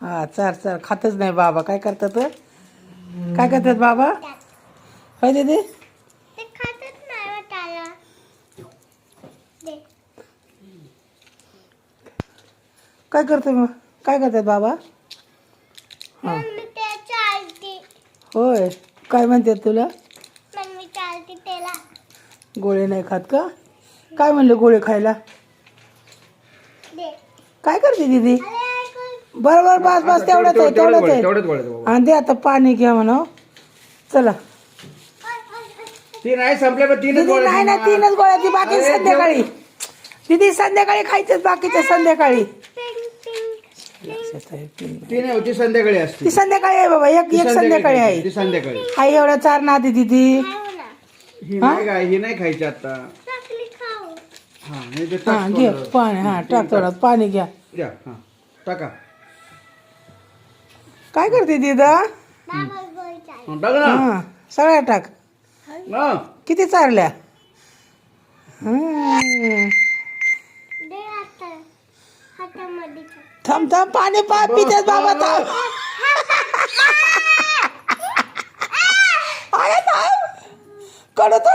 हा चार चार खातच नाही बाबा. काय करतात काय करतात बाबा. होय दीदी? काय करते मग? काय करतात बाबा? हा. होय. काय म्हणतात तुला? गोळे नाही खात का? काय म्हणले गोळे खायला? काय करते दीदी? बरोबर बस बस तेवढंच आहे तेवढंच आहे. तेवढंच गोळ्या बाबा आणि दे आता पाणी घ्या म्हणा. चला. तीन आहे संपले पण तीनच दीदी गोळ्या नाही ना दिल्या. तीनच गोळ्या ती बाकी अरे, संध्याकाळी. दीदी संध्याकाळी खायचेच बाकीच्या संध्याकाळी. पिंग पिंग तीन होती संध्याकाळी ती असते संध्याकाळी आहे बाबा एक ती एक संध्याकाळी ती आहे. संध्याकाळी. आई एवढा चार ना दीदी. ही नाही काय ही नाही खायची आता. हा हा घे. पाणी हा पाणी घ्या. द्या हा टाका. काय करते दीदा? हा, टाका ना. हा सगळ्या टाक. हा. किती चारल्या? हम्म. दे आता हातामध्ये ठेव. थांब थांब पाणी पा पितेस बाबा थांब. अरे थांब. कडतो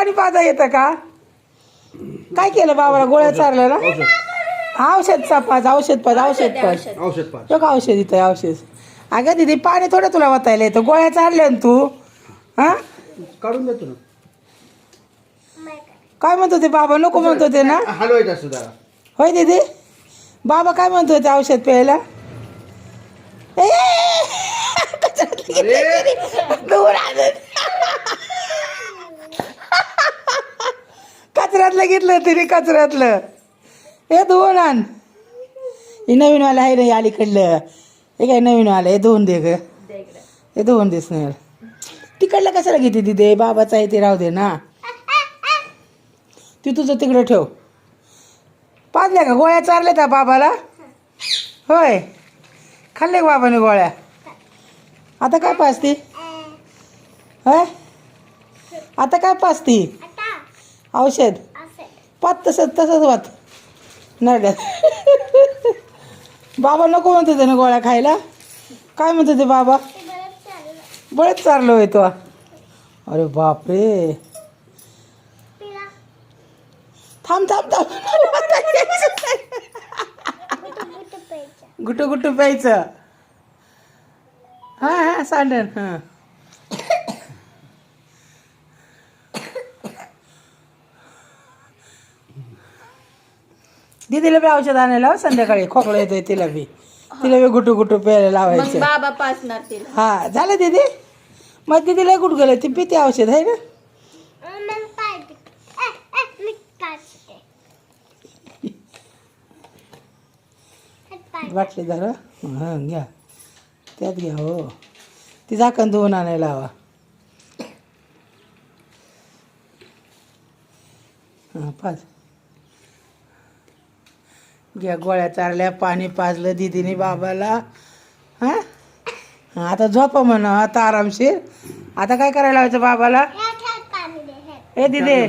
पाणी पाहता येतं का? काय केलं बाबाला? गोळ्या चारल्या ना? औषध. औषध पाच औषध पाच औषध पाच औषध. पाच बघ औषध इथं औषध. अगं दिदी पाणी थोडं तुला वाचायला येतं. गोळ्या चारल्या ना तू? हा? काढून देतो ना. काय. म्हणतो ते बाबा? नको म्हणतो ते ना? हलवायचं असतं जरा. होय दीदी? बाबा काय म्हणतो ते औषध प्यायला? ए. दूर. कचऱ्यातलं घेतलं तरी कचऱ्यातलं. हे धुवून आण. हे नवीनवाला आहे रे अलीकडलं. हे काय नवीनवालं हे धुवून दे ग. हे धुवून देस नाही तिकडलं कशाला घेते तिथे बाबाचं आहे ते राहू दे ना. ती तुझं तिकडं ठेव. पाजल्या का? गोळ्या चारल्या का बाबाला? होय. खाल्ले का बाबाने गोळ्या? आता काय पाजती? होय? आता काय पाजती? औषध? पात तसंच तसंच वात. नरड्यात. बाबा नको म्हणतो त्याने गोळ्या खायला. काय म्हणतो ते बाबा? बळच चारलो होय तो. अरे बापरे. थांब थांब थांब. गुटू गुटू प्यायचं. गुटू गुटू प्यायचं. हां हां सांडण हां. दीदीला बी औषध आणायला लाव संध्याकाळी खोकला येतोय तिला बी. तिला बी गुटू गुटू प्यायला मग लावायचं बाबा पाचणार तिला. हा झालं दीदी? मग दीदीला गुट गेलं ती पिते औषध आहे ना? मग मी वाटले जरा हां घ्या. त्यात घ्या हो. ती झाकण धुवून आणायला हवा हां पाच. घ्या गोळ्या चारल्या पाणी पाजलं दिदीने बाबाला. हां? हां आता झोपा म्हणा आता आरामशीर. आता काय करायला लावायचं बाबाला? ए दिदे.